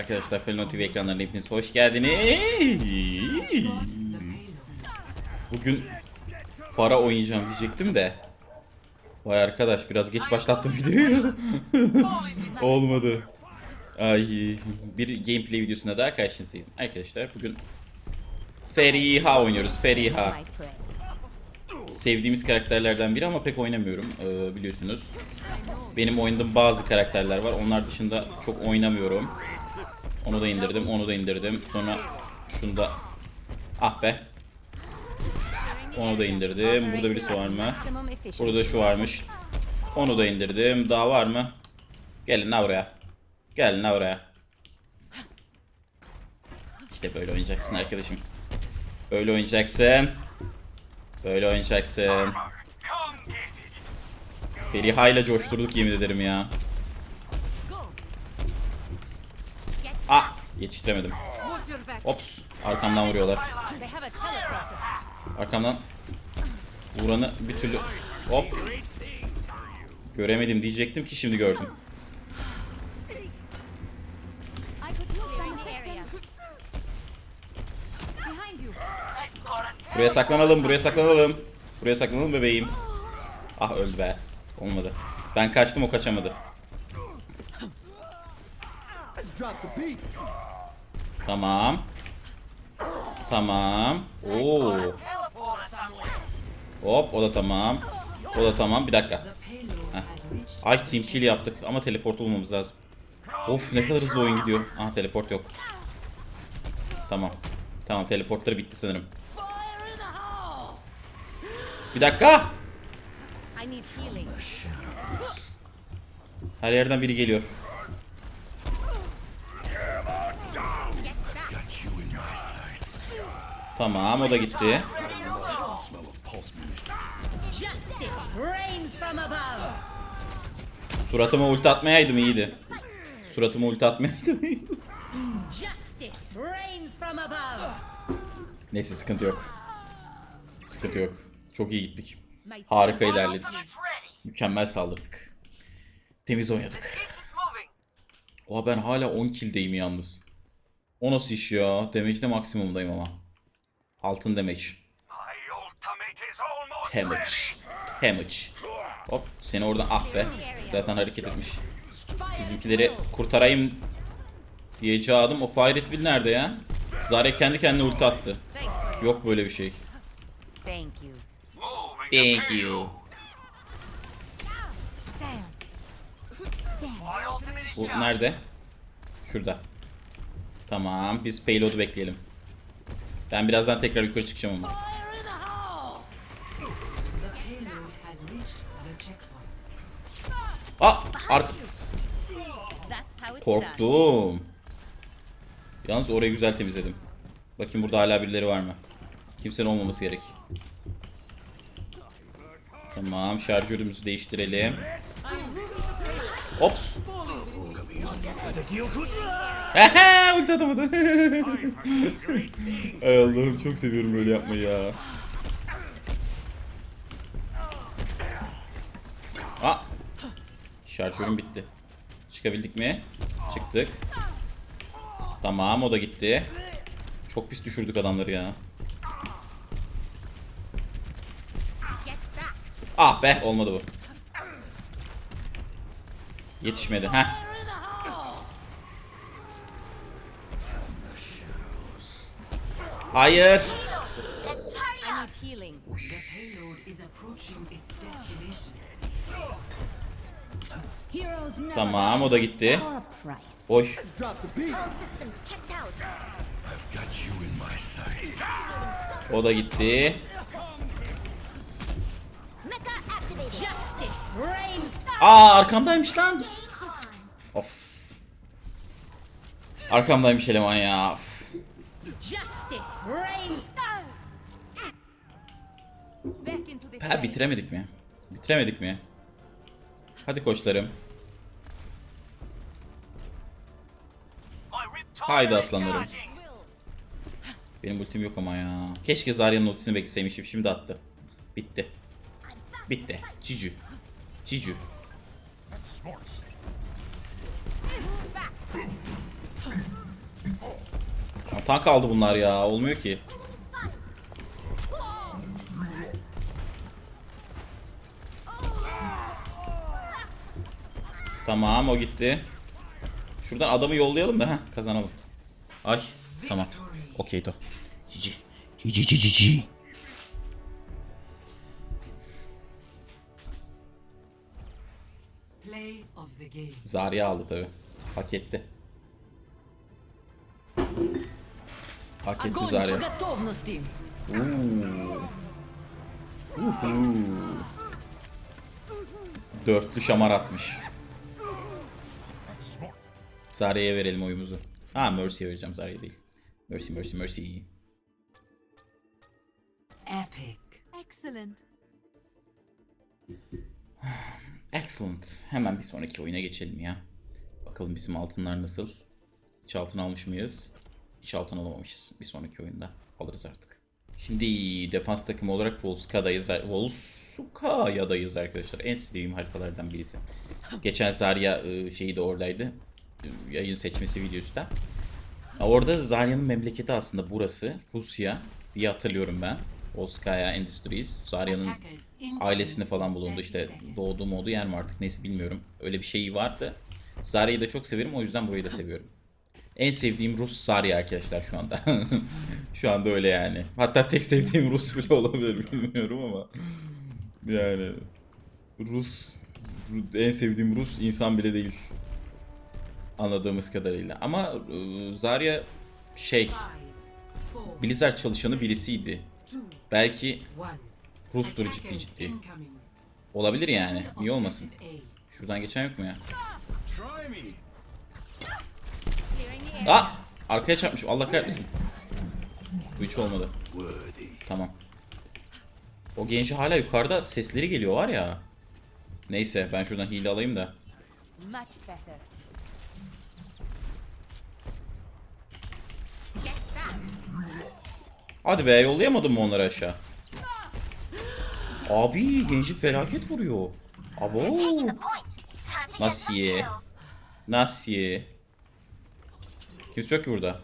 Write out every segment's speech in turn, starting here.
Arkadaşlar Felino TV ekranlarına hepiniz hoş geldiniz. Bugün Fara oynayacağım diyecektim de. Vay arkadaş biraz geç başlattım videoyu. Olmadı. Ay bir gameplay videosuna daha karşınızdayım. Arkadaşlar bugün Feriha oynuyoruz. Feriha. Sevdiğimiz karakterlerden biri ama pek oynamıyorum ee, biliyorsunuz. Benim oynadığım bazı karakterler var. Onlar dışında çok oynamıyorum. Onu da indirdim, onu da indirdim. Sonra şunu da... Ah be. Onu da indirdim. Burada birisi var mı? Burada şu varmış. Onu da indirdim. Daha var mı? Gelin la buraya. Gelin la buraya. İşte böyle oynayacaksın arkadaşım. Böyle oynayacaksın. Böyle oynayacaksın. Feriha ile coşturduk yemin ederim ya. Yetiştiremedim. Ops. Arkamdan vuruyorlar. Arkamdan vuranı bir türlü hop göremedim diyecektim ki şimdi gördüm. Buraya saklanalım, buraya saklanalım. Buraya saklanalım bebeğim. Ah öldü be. Olmadı. Ben kaçtım o kaçamadı. Tamam. Tamam. Oo. Hop o da tamam. O da tamam. Bir dakika. Heh. Ay team kill yaptık ama teleport olmamız lazım. Of ne kadar hızlı oyun gidiyor. Aha teleport yok. Tamam. Tamam teleportları bitti sanırım. Bir dakika. Her yerden biri geliyor. Tamam o da gitti. Suratıma ulti atmayaydım iyiydi. Suratıma ulti atmayaydım iyiydi. Neyse sıkıntı yok. Sıkıntı yok. Çok iyi gittik. Harika ilerledik. Mükemmel saldırdık. Temiz oynadık. Oha ben hala 10 killdeyim yalnız. O nasıl iş ya? Damage'de maksimumdayım ama. Altın damage. Damage. Damage. Hop seni oradan ah be. Zaten hareket etmiş. Bizimkileri kurtarayım diyeceğim. O Fire Will nerede ya? Zarya kendi kendine ulti attı. Yok böyle bir şey. Thank you. Thank you. Bu nerede? Şurada. Tamam biz payload'u bekleyelim. Ben birazdan tekrar yukarı çıkacağım ama. Ah! Ark. Korktum. Yalnız orayı güzel temizledim. Bakayım burada hala birileri var mı? Kimsenin olmaması gerek. Tamam şarjörümüzü değiştirelim. Ops. Hehe ulti atamadı. Ay Allah'ım çok seviyorum böyle yapmayı ya. Aa. Şarjörüm bitti. Çıkabildik mi? Çıktık. Tamam o da gitti. Çok pis düşürdük adamları ya. Ah be olmadı bu. Yetişmedi. Heh. My sight. O da gitti. Mecha activated. Justice reigns. Aa arkamdaymış lan. Of. Arkamdaymış eleman ya. Of. Ha bitiremedik mi? Bitiremedik mi? Hadi koçlarım. Haydi aslanlarım. Benim ultim yok ama ya. Keşke Zarya'nın ultisini bekleseymişim. Şimdi attı. Bitti. Bitti. Cicu. Cicu. Tank aldı bunlar ya. Olmuyor ki. Tamam o gitti. Şuradan adamı yollayalım da ha kazanalım. Ay tamam. Okey to. Cici. Cici cici cici. Zarya aldı tabi. Hak etti. Hak etti Zarya. Dörtlü şamar atmış. Zarya'ya verelim oyumuzu. Ha Mercy'ye vereceğim Zarya değil. Mercy Mercy Mercy. Epic. Excellent. Excellent. Hemen bir sonraki oyuna geçelim ya. Bakalım bizim altınlar nasıl? Hiç altın almış mıyız? Hiç altın alamamışız. Bir sonraki oyunda alırız artık. Şimdi defans takımı olarak Volska'dayız. Volska'ya'dayız arkadaşlar. En sevdiğim haritalardan birisi. Geçen Zarya e, şeyi de oradaydı. Yayın seçmesi videosu da. Orada Zarya'nın memleketi aslında burası. Rusya diye hatırlıyorum ben. Volskaya Industries. Zarya'nın ailesini falan bulundu işte 30 seconds. doğduğu mu olduğu yer mi artık neyse bilmiyorum. Öyle bir şey vardı. Zarya'yı da çok severim o yüzden burayı da seviyorum. En sevdiğim Rus Zarya arkadaşlar şu anda. şu anda öyle yani. Hatta tek sevdiğim Rus bile olabilir bilmiyorum ama. Yani Rus en sevdiğim Rus insan bile değil. Anladığımız kadarıyla. Ama e, Zarya şey Blizzard çalışanı birisiydi. Belki. Rus'tur ciddi ciddi. Olabilir yani. Niye olmasın? Şuradan geçen yok mu ya? Aa! Arkaya çarpmışım. Allah kahretmesin. Bu hiç olmadı. Tamam. O genci hala yukarıda sesleri geliyor var ya. Neyse ben şuradan hile alayım da. Hadi be yollayamadım mı onları aşağı? Abi genci felaket vuruyor. Abo. Nasıl ye? Nasıl ye? Kimse yok ki burada.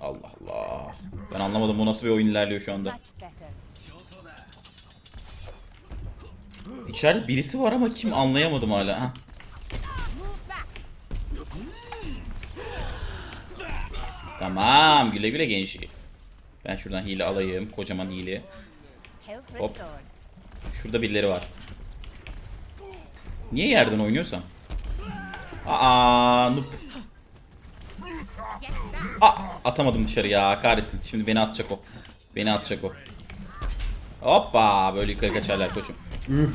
Allah Allah. Ben anlamadım bu nasıl bir oyun ilerliyor şu anda. İçeride birisi var ama kim anlayamadım hala. Back. Tamam güle güle genci. Ben şuradan hile alayım. Kocaman hile. Hop. Şurada birileri var. Niye yerden oynuyorsam? Aa, noob. Aa, atamadım dışarı ya kahretsin. Şimdi beni atacak o. Beni atacak o. Hoppa böyle yukarı kaçarlar koçum. Üh.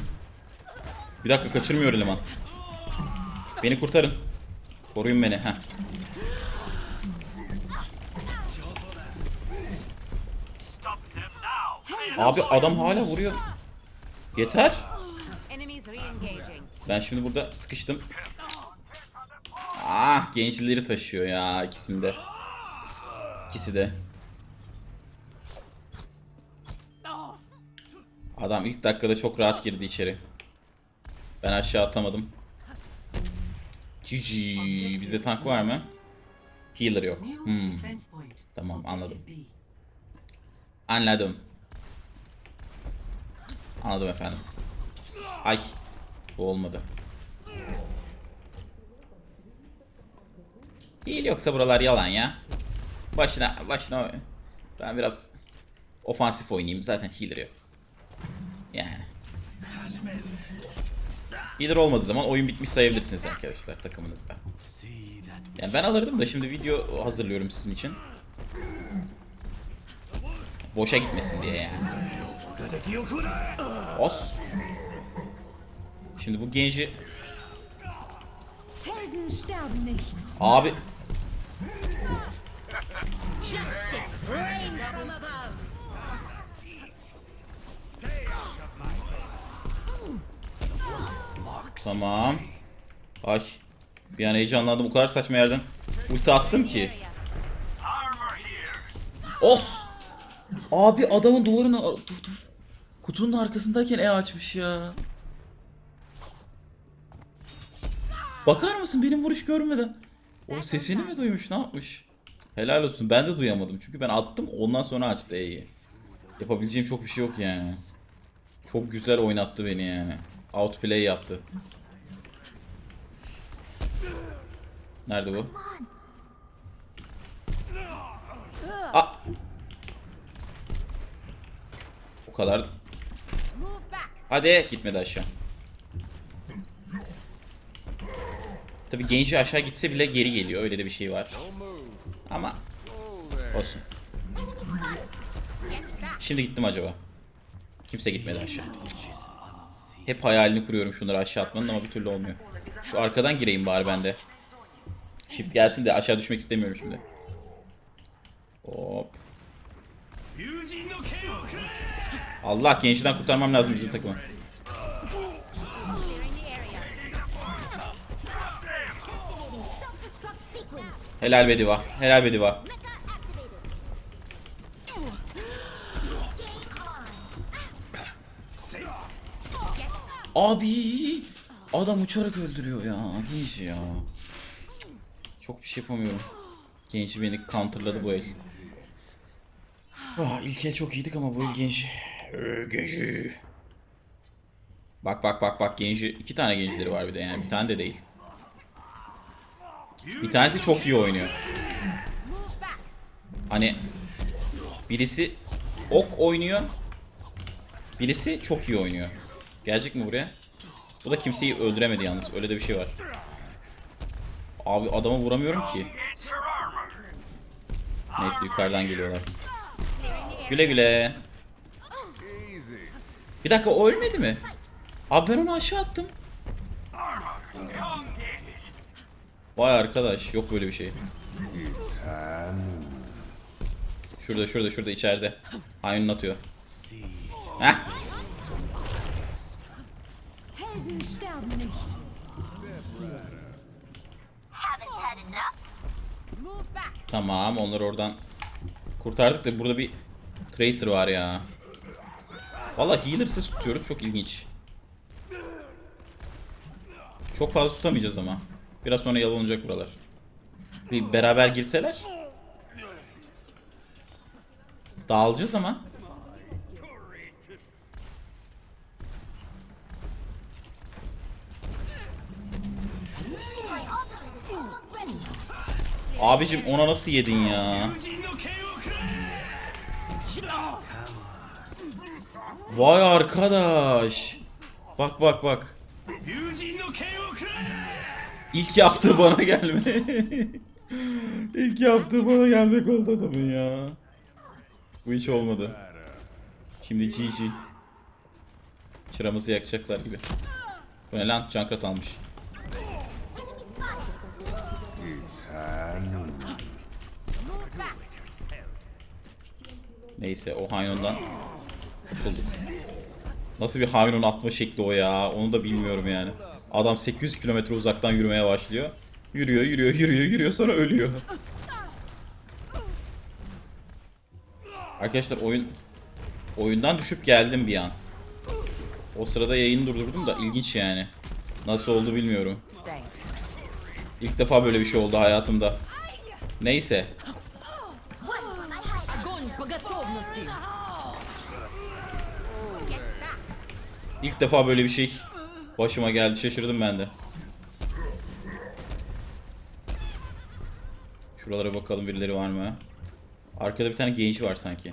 Bir dakika kaçırmıyor eleman. Beni kurtarın. Koruyun beni. Heh. Abi adam hala vuruyor. Yeter. Ben şimdi burada sıkıştım. Ah gençleri taşıyor ya ikisinde. İkisi de. Adam ilk dakikada çok rahat girdi içeri. Ben aşağı atamadım. GG. Bizde tank var mı? Healer yok. Hmm. Tamam, anladım. Anladım. Anladım efendim. Ay. Bu olmadı. Değil yoksa buralar yalan ya. Başına başına ben biraz ofansif oynayayım. Zaten healer yok. Yani. Healer olmadığı zaman oyun bitmiş sayabilirsiniz arkadaşlar takımınızda. Yani ben alırdım da şimdi video hazırlıyorum sizin için. Boşa gitmesin diye yani. Os. Şimdi bu genci abi Justice reigns from above. tamam. Ay. Bir an heyecanlandım o kadar saçma yerden ulti attım ki. Os. Abi adamın duvarına dur, dur. Kutunun arkasındayken E açmış ya. Bakar mısın benim vuruş görmeden? O sesini mi duymuş ne yapmış? Helal olsun ben de duyamadım çünkü ben attım ondan sonra açtı E'yi. Yapabileceğim çok bir şey yok yani. Çok güzel oynattı beni yani. Outplay yaptı. Nerede bu? Aa! O kadar. Hadi gitmedi aşağı. Tabi Genji aşağı gitse bile geri geliyor. Öyle de bir şey var. Ama olsun. Şimdi gittim acaba. Kimse gitmedi aşağı. Hep hayalini kuruyorum şunları aşağı atmanın ama bir türlü olmuyor. Şu arkadan gireyim bari ben de. Shift gelsin de aşağı düşmek istemiyorum şimdi. Hop. Allah Genshi'den kurtarmam lazım bizim takımı. Helal be diva. Helal be diva. Abi adam uçarak öldürüyor ya Genji ya. Çok bir şey yapamıyorum. Genji beni counterladı bu el. Ah, ilk çok iyiydik ama bu el Genji. Ee, Genji. Bak bak bak bak Genji. iki tane Genjileri var bir de yani bir tane de değil. Bir tanesi çok iyi oynuyor. Hani birisi ok oynuyor. Birisi çok iyi oynuyor. Gelecek mi buraya? Bu da kimseyi öldüremedi yalnız. Öyle de bir şey var. Abi adama vuramıyorum ki. Neyse yukarıdan geliyorlar. Güle güle. Bir dakika o ölmedi mi? Abi ben onu aşağı attım. Vay arkadaş yok böyle bir şey. Şurada şurada şurada içeride. Aynen atıyor. Heh. Tamam onları oradan kurtardık da burada bir Tracer var ya. Valla healer'sız tutuyoruz çok ilginç. Çok fazla tutamayacağız ama. Biraz sonra yalanacak buralar. Bir beraber girseler. Dağılacağız ama. Abicim ona nasıl yedin ya? Vay arkadaş. Bak bak bak. İlk yaptığı bana gelme. İlk yaptığı bana gelmek oldu adamın ya. Bu hiç olmadı. Şimdi GG. Çıramızı yakacaklar gibi. Bu ne lan? Cankrat almış. Neyse o Haynon'dan kurtulduk. Nasıl bir Haynon atma şekli o ya? Onu da bilmiyorum yani. Adam 800 kilometre uzaktan yürümeye başlıyor. Yürüyor, yürüyor, yürüyor, yürüyor sonra ölüyor. Arkadaşlar oyun oyundan düşüp geldim bir an. O sırada yayını durdurdum da ilginç yani. Nasıl oldu bilmiyorum. İlk defa böyle bir şey oldu hayatımda. Neyse. İlk defa böyle bir şey başıma geldi. Şaşırdım ben de. Şuralara bakalım birileri var mı? Arkada bir tane genç var sanki.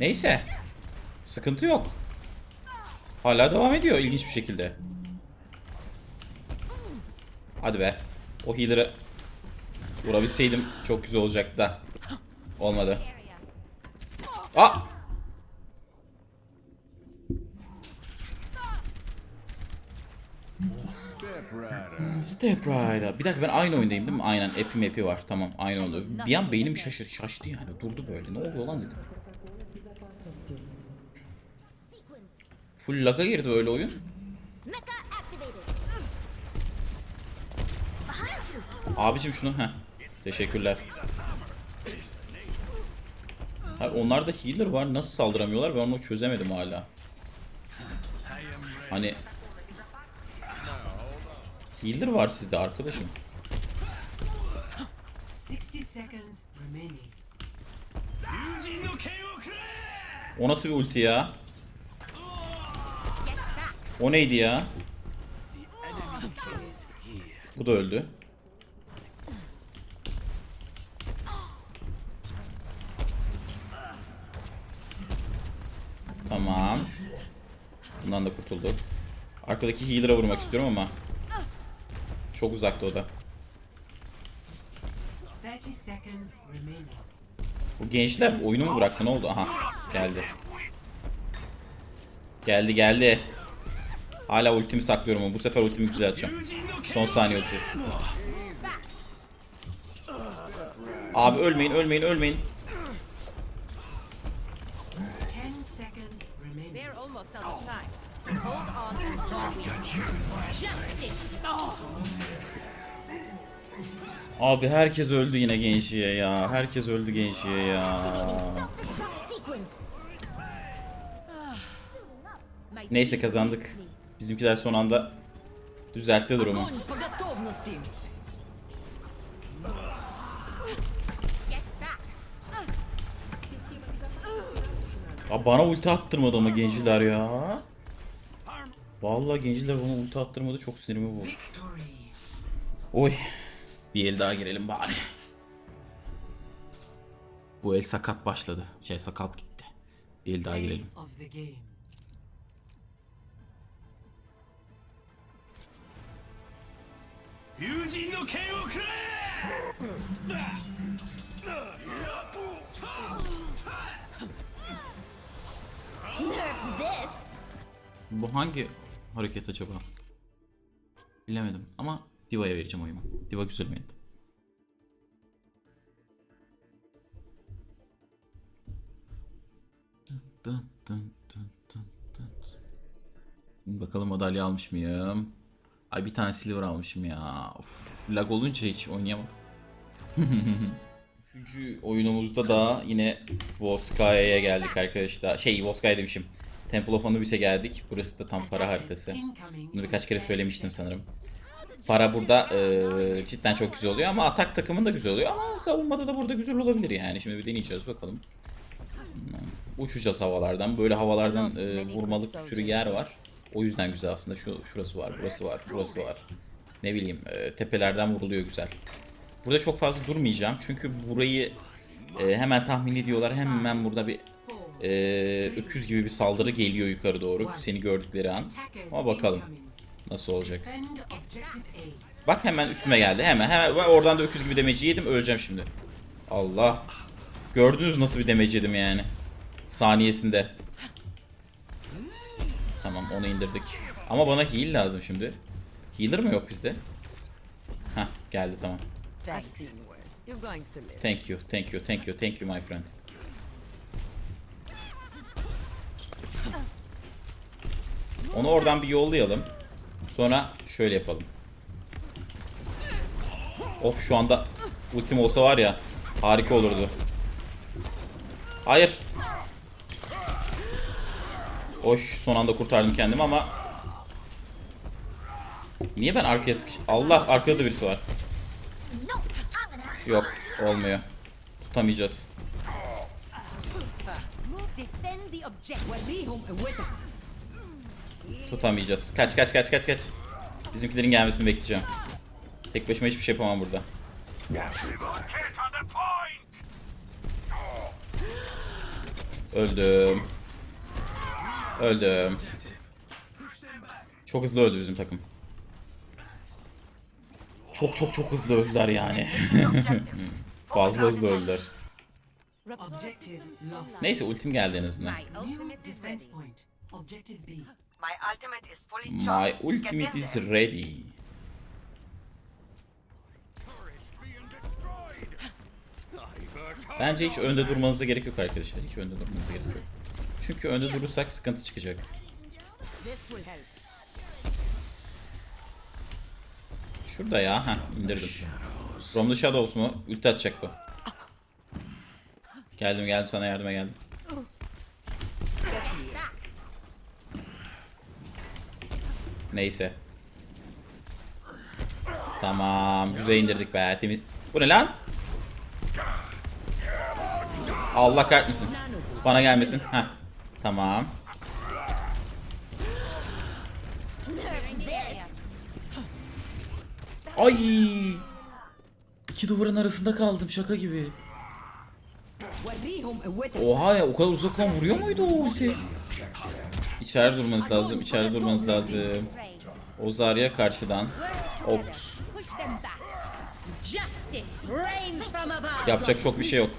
Neyse. Sıkıntı yok. Hala devam ediyor ilginç bir şekilde. Hadi be. O healer'ı vurabilseydim çok güzel olacaktı da. Olmadı. Aa! Step Rider. Bir dakika ben aynı oyundayım değil mi? Aynen. Epi mepi var. Tamam aynı oldu. Bir an beynim şaşır, şaştı yani. Durdu böyle. Ne oluyor lan dedim. Full lag'a girdi böyle oyun. Abicim şunu ha. Teşekkürler. Abi onlarda healer var. Nasıl saldıramıyorlar? Ben onu çözemedim hala. Hani healer var sizde arkadaşım. O nasıl bir ulti ya? O neydi ya? Bu da öldü. Tamam. Bundan da kurtulduk. Arkadaki healer'a vurmak istiyorum ama çok uzakta o da. 30 seconds remaining. Bu gençler oyunu mu bıraktı ne oldu? Aha geldi. Geldi geldi. Hala ultimi saklıyorum ama bu sefer ultimi güzel atacağım. Son saniye ulti. Abi ölmeyin ölmeyin ölmeyin. Abi herkes öldü yine Genshi'ye ya. Herkes öldü Genshi'ye ya. Neyse kazandık. Bizimkiler son anda düzeltti durumu. Aa, bana ulti attırmadı ama genciler ya. Vallahi genciler bana ulti attırmadı çok sinirimi bu. Oy. Bir el daha girelim bari. Bu el sakat başladı. Şey sakat gitti. Bir el daha girelim. 友人の剣をくれ Nerf this. Bu hangi hareket acaba? Bilemedim ama Diva'ya vereceğim oyumu. Diva güzel oynadı. Dın dın dın dın dın. Bakalım madalya almış mıyım? Ay bir tane silver almışım ya. Of, lag olunca hiç oynayamadım. Üçüncü oyunumuzda da yine Volskaya'ya geldik arkadaşlar. Şey Volskaya demişim. Temple of Anubis'e geldik. Burası da tam para haritası. Bunu birkaç kere in 30 söylemiştim sanırım. Para burada e, cidden çok güzel oluyor ama atak takımın da güzel oluyor ama savunmada da burada güzel olabilir yani. Şimdi bir deneyeceğiz bakalım. Uçacağız havalardan. Böyle havalardan e, vurmalık bir sürü yer var. O yüzden güzel aslında. Şu şurası var, burası var, burası var. Ne bileyim e, tepelerden vuruluyor güzel. Burada çok fazla durmayacağım çünkü burayı e, hemen tahmin ediyorlar. Hemen burada bir e, öküz gibi bir saldırı geliyor yukarı doğru seni gördükleri an. Ama bakalım nasıl olacak. Bak hemen üstüme geldi. Hemen hemen oradan da öküz gibi demeci yedim. Öleceğim şimdi. Allah. Gördünüz nasıl bir demeci yedim yani. Saniyesinde. Onu indirdik. Ama bana heal lazım şimdi. Healer mı yok bizde? Hah geldi tamam. Thank you, thank you, thank you, thank you my friend. Onu oradan bir yollayalım. Sonra şöyle yapalım. Of şu anda ultim olsa var ya harika olurdu. Hayır. Hoş son anda kurtardım kendimi ama Niye ben arkaya sıkış... Allah arkada da birisi var. Yok olmuyor. Tutamayacağız. Tutamayacağız. Kaç kaç kaç kaç kaç. Bizimkilerin gelmesini bekleyeceğim. Tek başıma hiçbir şey yapamam burada. Öldüm. Öldüm. Çok hızlı öldü bizim takım. Çok çok çok hızlı öldüler yani. Fazla hızlı öldüler. Neyse ultim geldi en azından. My ultimate is ready. Bence hiç önde durmanıza gerek yok arkadaşlar. Hiç önde durmanıza gerek yok. Çünkü önde durursak sıkıntı çıkacak. Şurada ya. Heh indirdim. From the Shadows mu? Ulti atacak bu. Geldim geldim sana yardıma geldim. Neyse. Tamam. Güzel indirdik be. Temiz. Bu ne lan? Allah kahretmesin. Bana gelmesin. Heh. Tamam. Ay! İki duvarın arasında kaldım şaka gibi. Oha ya o kadar uzaktan vuruyor muydu o ulti? İçeride durmanız lazım, içeride durmanız lazım. O Zarya karşıdan. Ops. Yapacak çok bir şey yok.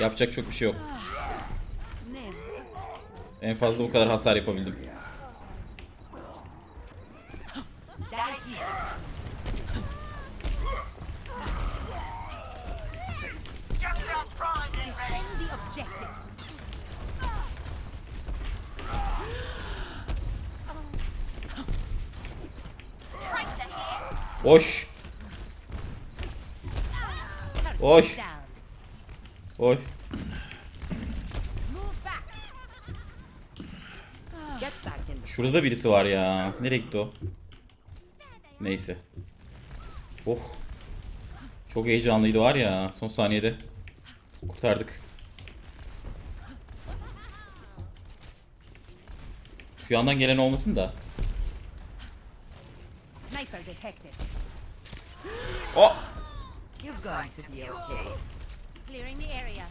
Yapacak çok bir şey yok. En fazla bu kadar hasar yapabildim. Defend the objective. Şurada da birisi var ya. Nereye gitti o? Neyse. Oh. Çok heyecanlıydı var ya. Son saniyede. Kurtardık. Şu yandan gelen olmasın da. Oh! You're going to be okay. Clearing the area.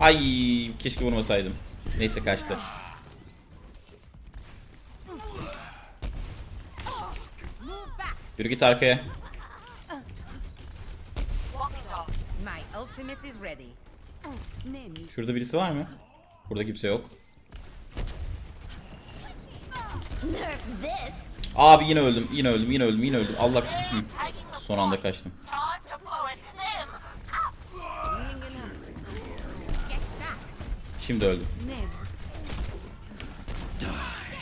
Ay keşke vurmasaydım. Neyse kaçtı. Yürü git arkaya. Şurada birisi var mı? Burada kimse yok. Abi yine öldüm, yine öldüm, yine öldüm, yine öldüm. Allah Hı. Son anda kaçtım. Şimdi öldüm.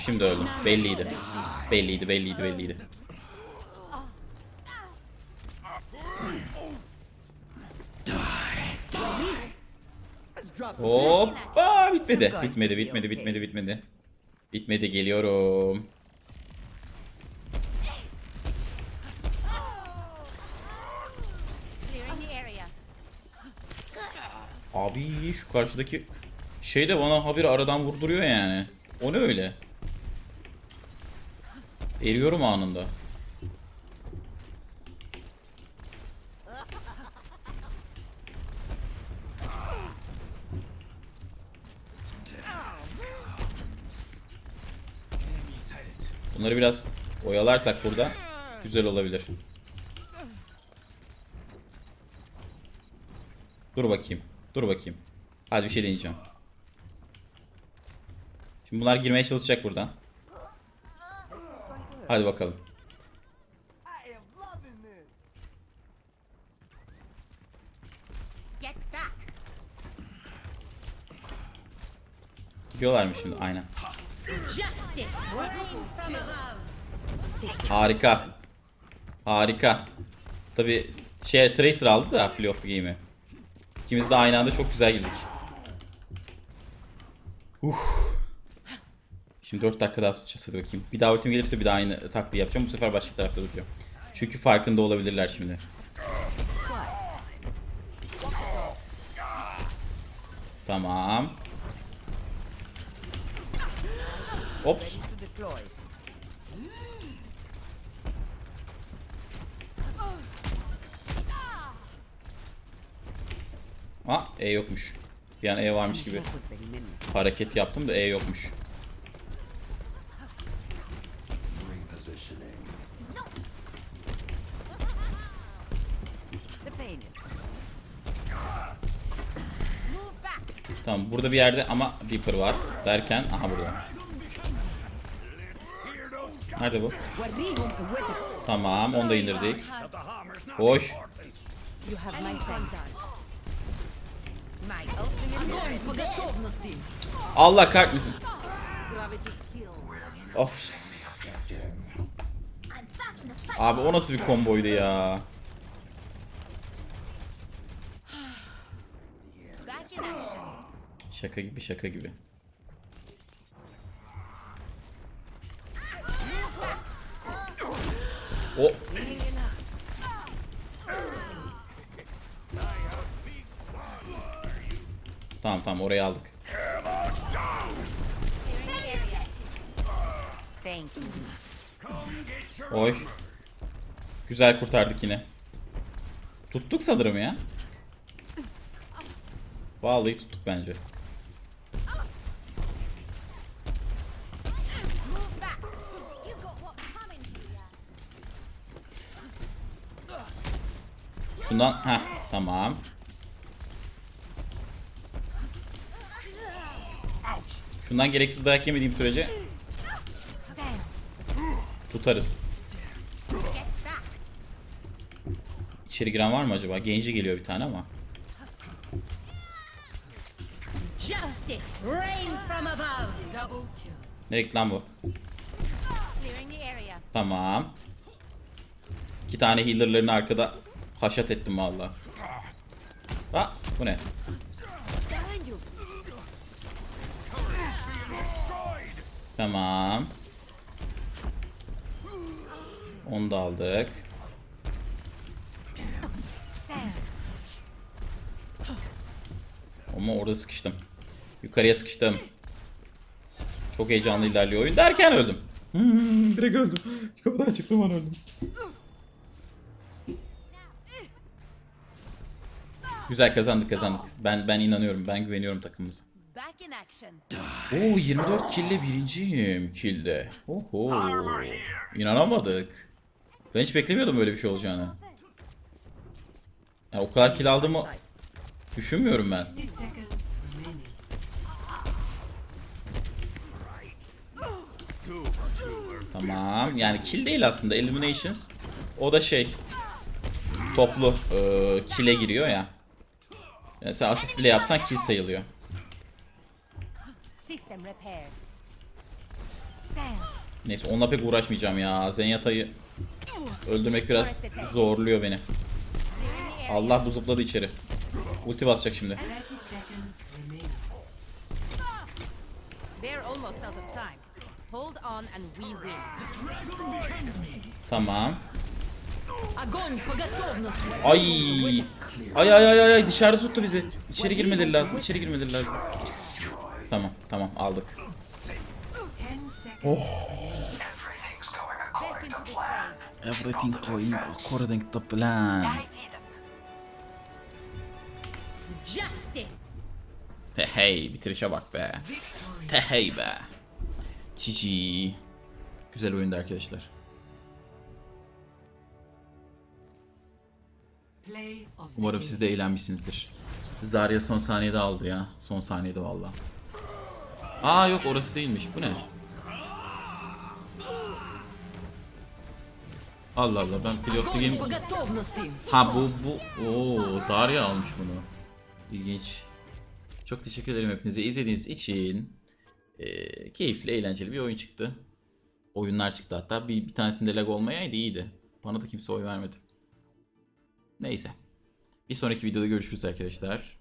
Şimdi öldüm. Belliydi. Belliydi, belliydi, belliydi. Hoppa bitmedi. Bitmedi, bitmedi, bitmedi, bitmedi. Bitmedi geliyorum. Abi şu karşıdaki şey de bana haberi aradan vurduruyor yani. O ne öyle? Eriyorum anında. Bunları biraz oyalarsak burada güzel olabilir. Dur bakayım. Dur bakayım. Hadi bir şey deneyeceğim. Şimdi bunlar girmeye çalışacak buradan. Hadi bakalım. Gidiyorlar mı şimdi? Aynen. Harika. Harika. Tabi şey Tracer aldı da Play of the Game'i. İkimiz de aynı anda çok güzel girdik. Uh. Şimdi 4 dakika daha tutacağız hadi bakayım. Bir daha ultim gelirse bir daha aynı taktiği yapacağım. Bu sefer başka tarafta duruyor. Çünkü farkında olabilirler şimdi. Tamam. Ops. Aa E yokmuş. Bir an E varmış gibi hareket yaptım da E yokmuş. Tamam burada bir yerde ama Reaper var derken aha burada. Nerede bu? Tamam onu da indirdik. Hoş. Allah kahretmesin. Of. Abi o nasıl bir komboydu ya. Şaka gibi şaka gibi. O Tamam tamam orayı aldık. Oy. Güzel kurtardık yine. Tuttuk sanırım ya. Vallahi tuttuk bence. Şundan ha tamam. Şundan gereksiz dayak yemediğim sürece tutarız. İçeri giren var mı acaba? Genci geliyor bir tane ama. Justice reigns from above. Double kill. Ne gitti lan bu? Tamam. İki tane healer'larını arkada haşat ettim valla. Ha bu ne? Tamam. Onu da aldık. Ama orada sıkıştım. Yukarıya sıkıştım. Çok heyecanlı ilerliyor oyun derken öldüm. Hmm, direkt öldüm. Kapıdan çıktım an öldüm. Güzel kazandık kazandık. Ben ben inanıyorum. Ben güveniyorum takımımıza. Oo 24 kille birinciyim kilde. Oho. İnanamadık. Ben hiç beklemiyordum böyle bir şey olacağını. Yani o kadar kill aldığımı düşünmüyorum ben. 60 seconds remaining. Tamam. Yani kill değil aslında. Eliminations. O da şey. Toplu e, kill'e giriyor ya. Yani sen asist bile yapsan kill sayılıyor. Neyse onunla pek uğraşmayacağım ya. Zenyatta'yı öldürmek biraz zorluyor beni. Allah bu zıpladı içeri. Ulti basacak şimdi. 30 seconds remaining. They're almost out of time. Hold on and we win. Tamam. Ay. Ay ay ay ay dışarıda tuttu bizi. İçeri girmeleri lazım. İçeri girmeleri lazım. Tamam tamam aldık. Oh. Everything going according to plan. Justice. Tehey bitirişe bak be. Tehey be. Cici. Güzel oyundu arkadaşlar. Umarım siz de eğlenmişsinizdir. Zarya son saniyede aldı ya. Son saniyede valla. Aa yok orası değilmiş. Bu ne? Allah Allah ben pilotlu game... Ha bu bu... Oo Zarya almış bunu. İlginç. Çok teşekkür ederim hepinize izlediğiniz için. Ee, keyifli, eğlenceli bir oyun çıktı. Oyunlar çıktı hatta. Bir, bir tanesinde lag olmayaydı iyiydi. Bana da kimse oy vermedi. Neyse. Bir sonraki videoda görüşürüz arkadaşlar.